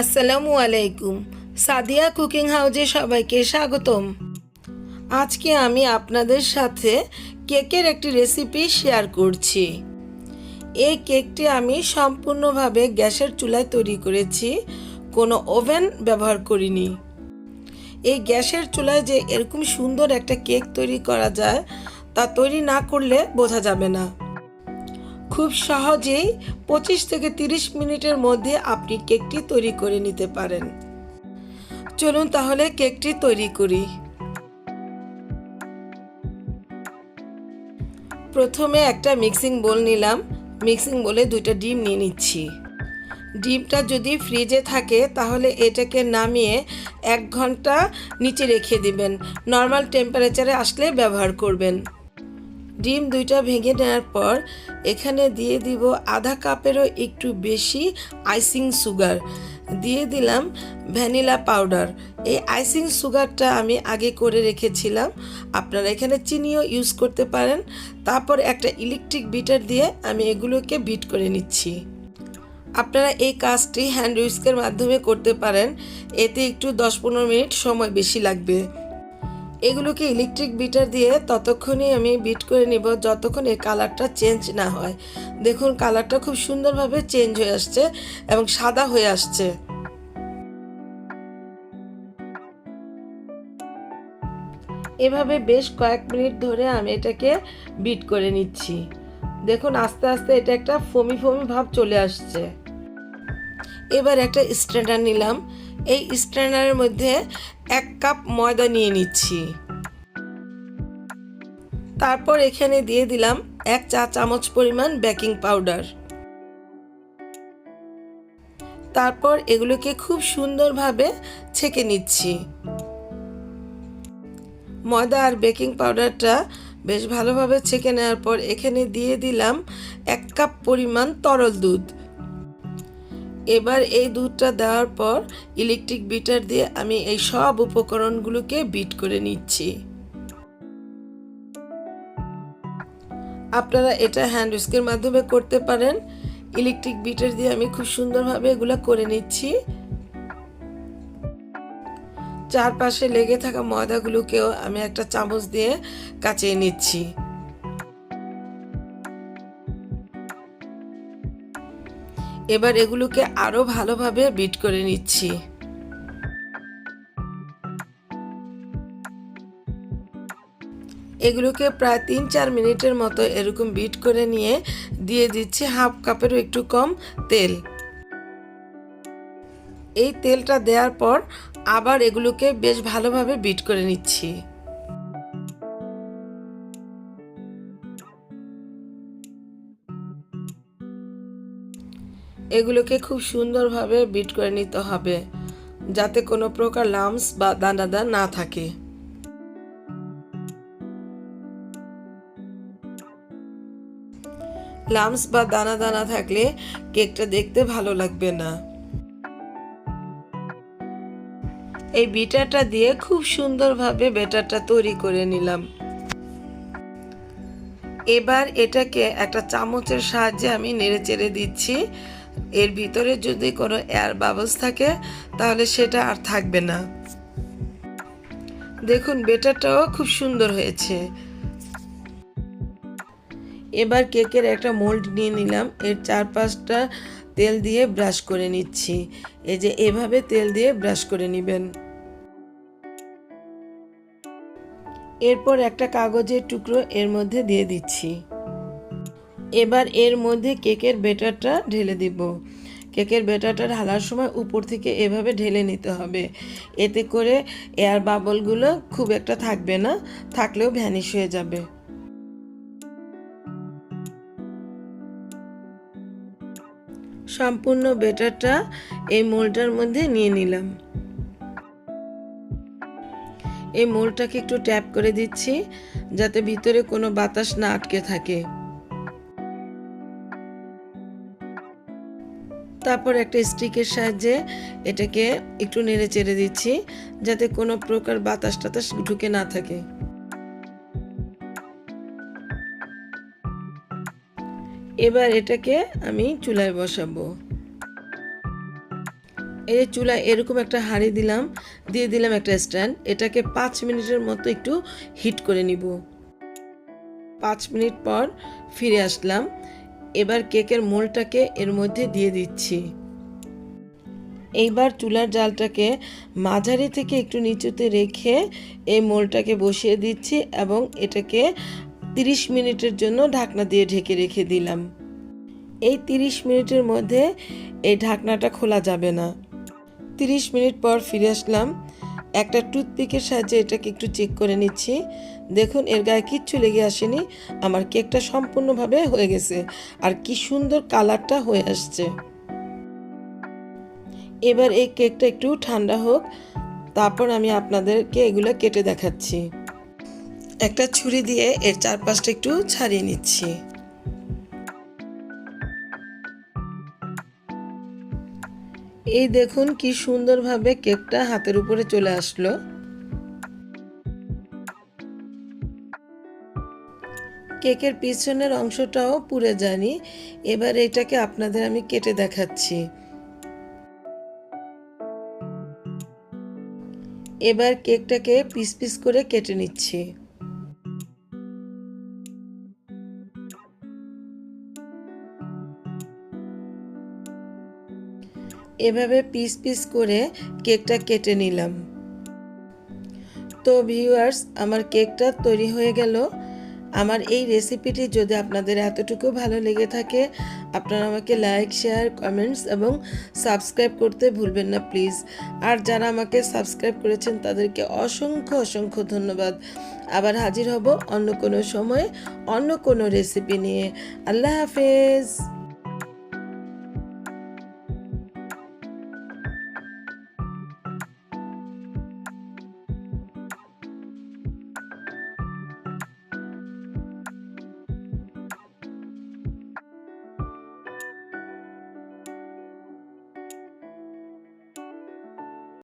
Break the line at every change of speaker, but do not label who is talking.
আসসালামু আলাইকুম। সাদিয়া কুকিং হাউজে সবাইকে স্বাগতম। আজকে আমি আপনাদের সাথে কেকের একটি রেসিপি শেয়ার করছি। এই কেকটি আমি সম্পূর্ণভাবে গ্যাসের চুলায় তৈরি করেছি, কোনো ওভেন ব্যবহার করিনি। এই গ্যাসের চুলায় যে এরকম সুন্দর একটা কেক তৈরি করা যায়, তা তৈরি না করলে বোঝা যাবে না। খুব সহজেই পঁচিশ থেকে তিরিশ মিনিটের মধ্যে আপনি কেকটি তৈরি করে নিতে পারেন। চলুন তাহলে কেকটি তৈরি করি। প্রথমে একটা মিক্সিং বোল নিলাম। মিক্সিং বলে দুইটা ডিম নিয়ে নিচ্ছি। ডিমটা যদি ফ্রিজে থাকে, তাহলে এটাকে নামিয়ে এক ঘণ্টা নিচে রেখে দিবেন। নর্মাল টেম্পারেচারে আসলে ব্যবহার করবেন। ডিম দুইটা ভেঙে নেওয়ার পর এখানে দিয়ে দিব আধা কাপেরও একটু বেশি আইসিং সুগার। দিয়ে দিলাম ভ্যানিলা পাউডার। এই আইসিং সুগারটা আমি আগে করে রেখেছিলাম। আপনারা এখানে চিনিও ইউজ করতে পারেন। তারপর একটা ইলেকট্রিক বিটার দিয়ে আমি এগুলোকে বিট করে নিচ্ছি। আপনারা এই কাজটি হ্যান্ড উইস্কের মাধ্যমে করতে পারেন। এতে একটু দশ পনেরো মিনিট সময় বেশি লাগবে। এগুলোকে ইলেকট্রিক বিটার দিয়ে ততক্ষণই আমি বিট করে নিব যতক্ষণ এর কালারটা চেঞ্জ না হয়। দেখুন কালারটা খুব সুন্দরভাবে চেঞ্জ হয়ে আসছে এবং সাদা হয়ে আসছে। এভাবে বেশ কয়েক মিনিট ধরে আমি এটাকে বিট করে নিচ্ছি। দেখুন, আস্তে আস্তে এটা একটা ফমি ফমি ভাব চলে আসছে। এবার একটা স্ট্যান্ডার নিলাম। এই স্ট্যান্ডারের মধ্যে এক কাপ ময়দা নিয়ে নিচ্ছি। তারপর এখানে দিয়ে দিলাম এক চা চামচ পরিমাণ বেকিং পাউডার। তারপর এগুলোকে খুব সুন্দরভাবে ছেঁকে নিচ্ছি। ময়দা আর বেকিং পাউডারটা বেশ ভালোভাবে ছেঁকে নেওয়ার পর এখানে দিয়ে দিলাম এক কাপ পরিমাণ তরল দুধ। এবার এই দুধটা দেওয়ার পর ইলেকট্রিক বিটার দিয়ে আমি এই সব উপকরণগুলোকে বিট করে নিচ্ছি। আপনারা এটা হ্যান্ড উইস্কের মাধ্যমে করতে পারেন। ইলেকট্রিক বিটার দিয়ে আমি খুব সুন্দরভাবে এগুলো করে নিচ্ছি। চারপাশে লেগে থাকা ময়দাগুলোকেও আমি একটা চামচ দিয়ে কাচিয়ে নিচ্ছি। এবার এগুলোকে আরও ভালোভাবে বিট করে নিচ্ছি। এগুলোকে প্রায় তিন চার মিনিটের মতো এরকম বিট করে নিয়ে দিয়ে দিচ্ছি হাফ কাপেরও একটু কম তেল। এই তেলটা দেওয়ার পর আবার এগুলোকে বেশ ভালোভাবে বিট করে নিচ্ছি। এগুলোকে খুব সুন্দরভাবে বিট করে নিতে হবে, যাতে কোনো প্রকার লামস বা দানাদার না থাকে। লামস বা দানা দানা থাকলে কেকটা দেখতে ভালো লাগবে না। এই বিটারটা দিয়ে খুব সুন্দরভাবে বেটারটা তৈরি করে নিলাম। এবার এটাকে একটা চামচের সাহায্যে আমি নেড়ে চেড়ে দিচ্ছি। এর ভিতরে যদি কোনো এয়ার বাবলস থাকে, তাহলে সেটা আর থাকবে না। দেখুন বেটারটাও খুব সুন্দর হয়েছে। এবার কেকের একটা মোল্ড নিয়ে নিলাম। এর চারপাশটা তেল দিয়ে ব্রাশ করে নিচ্ছি। এই যে, এভাবে তেল দিয়ে ব্রাশ করে নেবেন। এরপর একটা কাগজের টুকরো এর মধ্যে দিয়ে দিচ্ছি। এবার এর মধ্যে কেকের বেটারটা ঢেলে দিব। কেকের বেটারটা ঢালার সময় উপর থেকে এভাবে ঢেলে নিতে হবে। এতে করে এয়ার বাবলগুলো খুব একটা থাকবে না, থাকলেও ভ্যানিশ হয়ে যাবে। সম্পূর্ণ বেটারটা এই মোলটার মধ্যে নিয়ে নিলাম। এই মোলটাকে একটু ট্যাপ করে দিচ্ছি, যাতে ভিতরে কোনো বাতাস না আটকে থাকে। তারপর একটা স্টিকের সাহায্যে এটাকে একটু নেড়ে চেড়ে দিচ্ছি, যাতে কোনো প্রকার বাতাস টাতাস ঢুকে না থাকে। এবার এটাকে আমি চুলায় বসাবো। এই যে চুলা এরকম একটা হাঁড়ি দিলাম, দিয়ে দিলাম একটা স্ট্যান্ড। এটাকে পাঁচ মিনিটের মতো একটু হিট করে নিব। পাঁচ মিনিট পর ফিরে আসলাম। এবার কেকের মোলটাকে এর মধ্যে দিয়ে দিচ্ছি। এইবার চুলার জালটাকে মাঝারি থেকে একটু নিচুতে রেখে এই মোলটাকে বসিয়ে দিচ্ছি এবং এটাকে 30 মিনিটের জন্য ঢাকনা দিয়ে ঢেকে রেখে দিলাম। এই 30 মিনিটের মধ্যে এই ঢাকনাটা খোলা যাবে না। 30 মিনিট পর ফিরে আসলাম। একটা টুথপিকের সাহায্যে এটাকে একটু চেক করে নিচ্ছি। দেখুন, এর গায়ে কিচ্ছু লেগে আসেনি। আমার কেকটা সম্পূর্ণভাবে হয়ে গেছে। আর কি সুন্দর কালারটা হয়ে আসছে। এবার এই কেকটা একটু ঠান্ডা হোক। তারপর আমি আপনাদেরকে এগুলো কেটে দেখাচ্ছি। একটা ছুরি দিয়ে এর চারপাশটা একটু ছাড়িয়ে নিচ্ছি। এই দেখুন কি সুন্দরভাবে কেকটা হাতের উপরে চলে আসলো। কেকের পিছনের অংশটাও পুড়ে জানি এবার এটাকে আপনাদের আমি কেটে দেখাচ্ছি। এবার কেকটাকে পিস পিস করে কেটে নিচ্ছি। এভাবে পিস পিস করে কেকটা কেটে নিলাম। তো ভিউয়ার্স আমার কেকটা তৈরি হয়ে গেল। আমার এই রেসিপিটি যদি আপনাদের এতটুকু ভালো লেগে থাকে, আপনারা আমাকে লাইক শেয়ার কমেন্টস এবং সাবস্ক্রাইব করতে ভুলবেন না প্লিজ আর যারা আমাকে সাবস্ক্রাইব করেছেন, তাদেরকে অসংখ্য অসংখ্য ধন্যবাদ। আবার হাজির হব অন্য কোনো সময় অন্য কোনো রেসিপি নিয়ে। আল্লাহ হাফেজ!